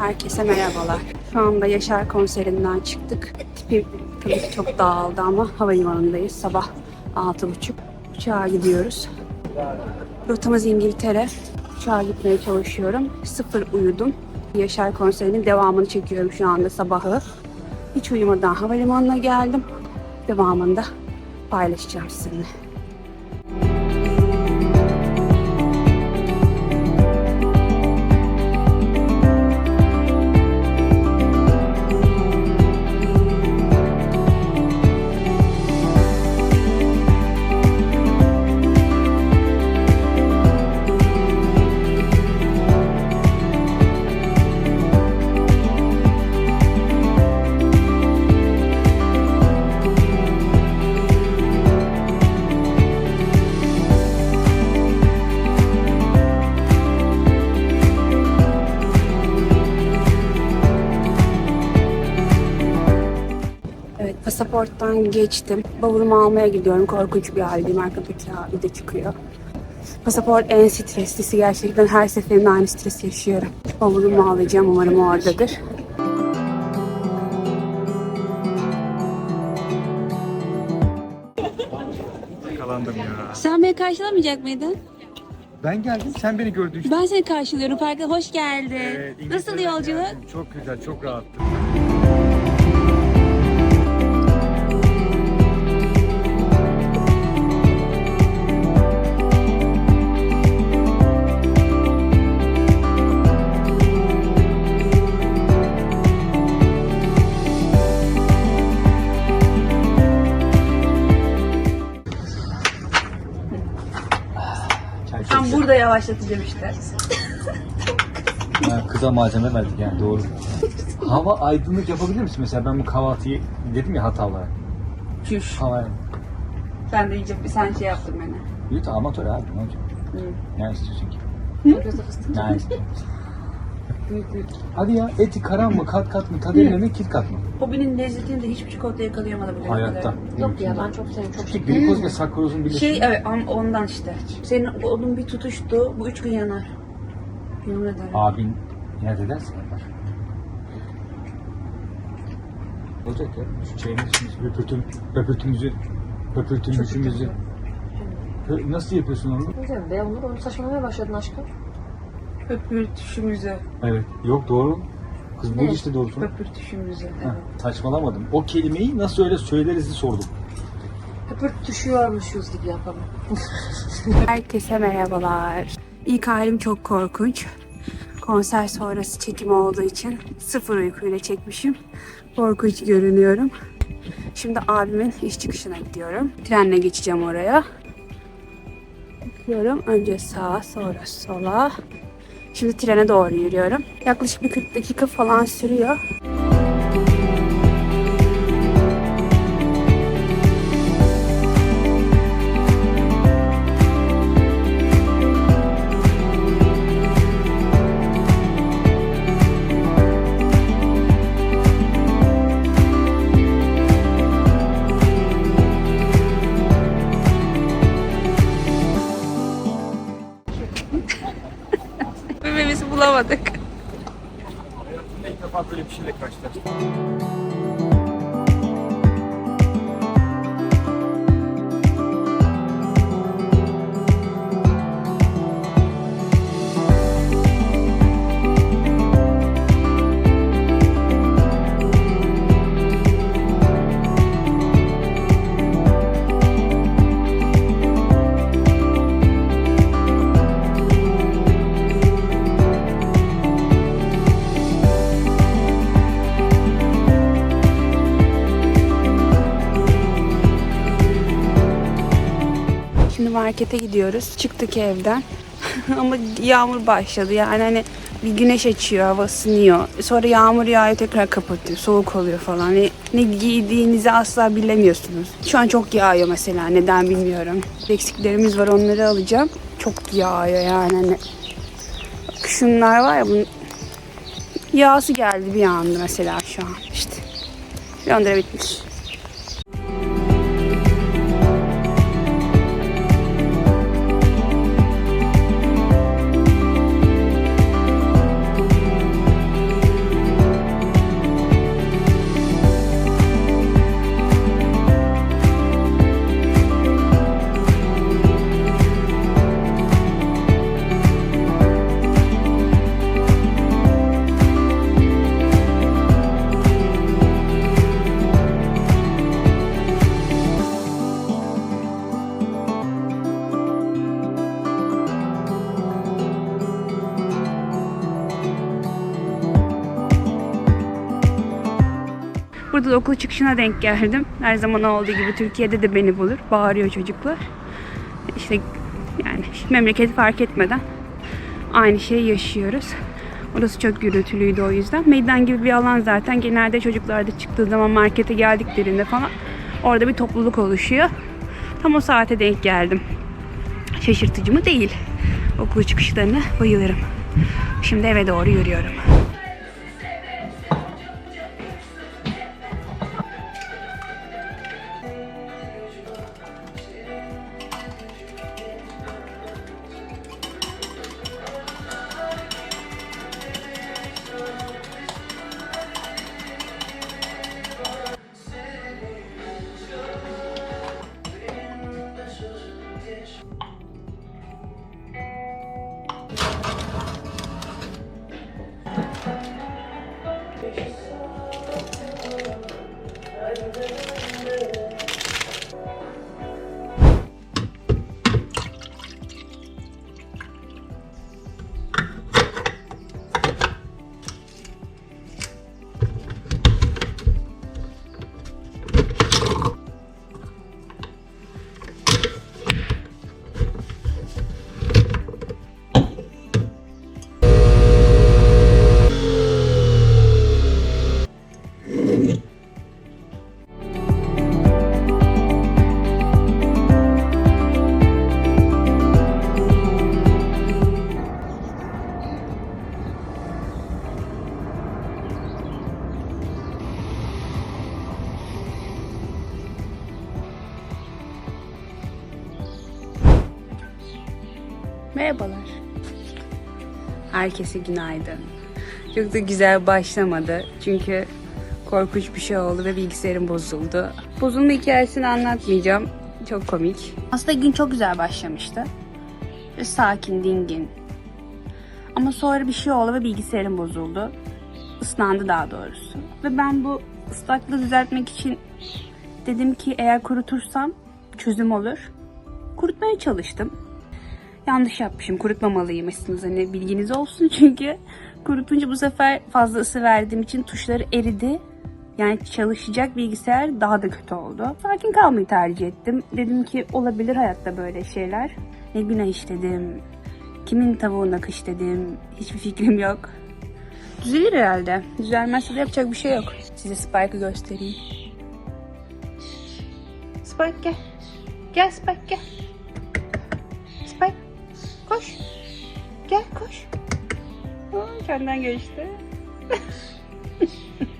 Herkese merhabalar. Şu anda Yaşar konserinden çıktık. Tipi tabii ki çok dağıldı ama havalimanındayız. Sabah 6.30. Uçağa gidiyoruz. Rotamız İngiltere. Uçağa gitmeye çalışıyorum. Sıfır uyudum. Yaşar konserinin devamını çekiyorum şu anda sabahı. Hiç uyumadan havalimanına geldim. Devamında paylaşacağım sizinle. Evet pasaporttan geçtim. Bavulumu almaya gidiyorum. Korkunç bir haldeyim. Arkadaki abi de çıkıyor. Pasaport en streslisi. Gerçekten her seferinde aynı stres yaşıyorum. Bavulumu alacağım. Umarım oradadır. Yakalandım ya. Sen beni karşılamayacak mıydın? Ben geldim, sen beni gördün. Ben seni karşılıyorum. Parka hoş geldin. Evet, Nasıl İngiltere'den yolculuk? geldim. Çok güzel, çok rahattı. Yavaşlatacağım işte. Ha, kıza malzeme verdik yani doğru. Hava aydınlık yapabilir misin? Mesela ben bu kahvaltıyı dedim ya hatalar. Çüş. Hava Sen de iyice bir sen şey yaptın beni. Yut amatör abi ne olacak? Ne istiyorsun ki? Ne istiyorsun? Hadi ya eti karan mı, kat kat mı, tadıyla mı, kit kat mı? Hobinin lezzetini de hiçbir çikolata yakalayamadı bile. Hayatta. Yok ya ben çok seviyorum. Çok Çünkü glikoz ve sakrozun birleşimi. Şey evet am- ondan işte. Senin onun bir tutuştu. Bu üç gün yanar. Yemin ederim. Abin ne derse yapar. Olacak ya. Şu çayını içimiz, höpürtüm, höpürtümüzü, höpürtümüzümüzü. Hö- Nasıl yapıyorsun onu? güzel. Be Onur onu saçmalamaya başladın aşkım. Öpürtüşümüzü. Evet. Yok doğru. Kız bu Ne? işte doğrusu. Öpürtüşümüzü. Heh, Evet. saçmalamadım. O kelimeyi nasıl öyle söyleriz diye sordum. Öpürtüşüyormuşuz gibi yapalım. Herkese merhabalar. İlk halim çok korkunç. Konser sonrası çekim olduğu için sıfır uykuyla çekmişim. Korkunç görünüyorum. Şimdi abimin iş çıkışına gidiyorum. Trenle geçeceğim oraya. Bakıyorum. Önce sağa sonra sola. Şimdi trene doğru yürüyorum. Yaklaşık bir 40 dakika falan sürüyor. Bebeğimizi bulamadık. İlk defa böyle bir şeyle karşılaştım. Markete gidiyoruz. Çıktık evden. Ama yağmur başladı. Yani hani bir güneş açıyor, hava ısınıyor. Sonra yağmur yağıyor, tekrar kapatıyor. Soğuk oluyor falan. Ne, ne giydiğinizi asla bilemiyorsunuz. Şu an çok yağıyor mesela. Neden bilmiyorum. Eksiklerimiz var onları alacağım. Çok yağıyor yani. Hani. Bak Şunlar var ya bunun yağsı geldi bir anda mesela şu an. İşte. Londra bitmiş. Da okul çıkışına denk geldim. Her zaman olduğu gibi Türkiye'de de beni bulur. Bağırıyor çocuklar. İşte yani memleketi fark etmeden aynı şeyi yaşıyoruz. Orası çok gürültülüydü o yüzden. Meydan gibi bir alan zaten. Genelde çocuklar da çıktığı zaman markete geldiklerinde falan orada bir topluluk oluşuyor. Tam o saate denk geldim. Şaşırtıcı mı? Değil. Okul çıkışlarına bayılırım. Şimdi eve doğru yürüyorum. Merhabalar. Herkese günaydın. Çok da güzel başlamadı. Çünkü korkunç bir şey oldu ve bilgisayarım bozuldu. Bozulma hikayesini anlatmayacağım. Çok komik. Aslında gün çok güzel başlamıştı. Ve sakin, dingin. Ama sonra bir şey oldu ve bilgisayarım bozuldu. Islandı daha doğrusu. Ve ben bu ıslaklığı düzeltmek için dedim ki eğer kurutursam çözüm olur. Kurutmaya çalıştım yanlış yapmışım. Kurutmamalıymışsınız. Hani bilginiz olsun çünkü kurutunca bu sefer fazla ısı verdiğim için tuşları eridi. Yani çalışacak bilgisayar daha da kötü oldu. Sakin kalmayı tercih ettim. Dedim ki olabilir hayatta böyle şeyler. Ne günah işledim. Kimin tavuğuna kış dedim. Hiçbir fikrim yok. Düzelir herhalde. Düzelmezse de yapacak bir şey yok. Size Spike'ı göstereyim. Spike gel. Gel Spike gel. Spike koş. Gel koş. Aa, Senden geçti.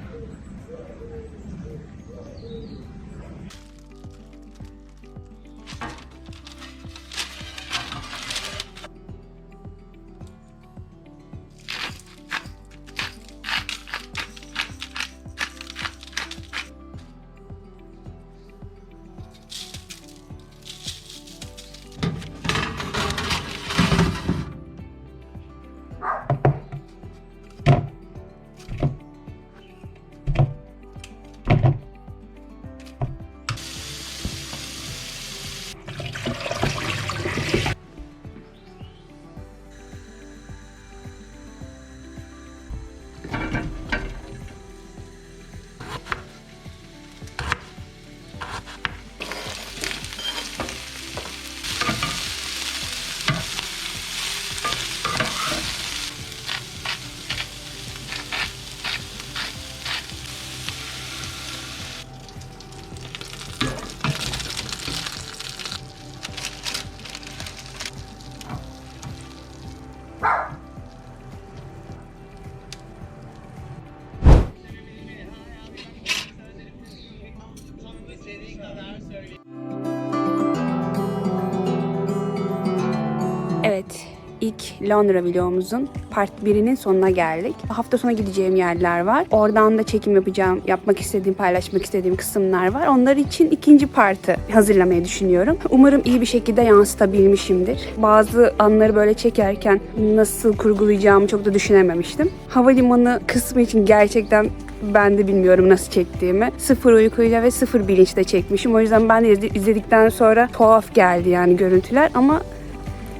Londra vlogumuzun part 1'inin sonuna geldik. Hafta sonu gideceğim yerler var. Oradan da çekim yapacağım, yapmak istediğim, paylaşmak istediğim kısımlar var. Onlar için ikinci partı hazırlamayı düşünüyorum. Umarım iyi bir şekilde yansıtabilmişimdir. Bazı anları böyle çekerken nasıl kurgulayacağımı çok da düşünememiştim. Havalimanı kısmı için gerçekten ben de bilmiyorum nasıl çektiğimi. Sıfır uykuyla ve sıfır bilinçle çekmişim. O yüzden ben de izledikten sonra tuhaf geldi yani görüntüler ama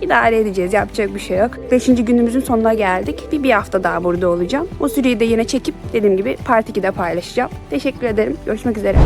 İdare edeceğiz. Yapacak bir şey yok. Beşinci günümüzün sonuna geldik. Bir, bir hafta daha burada olacağım. O süreyi de yine çekip dediğim gibi Part 2'de paylaşacağım. Teşekkür ederim. Görüşmek üzere.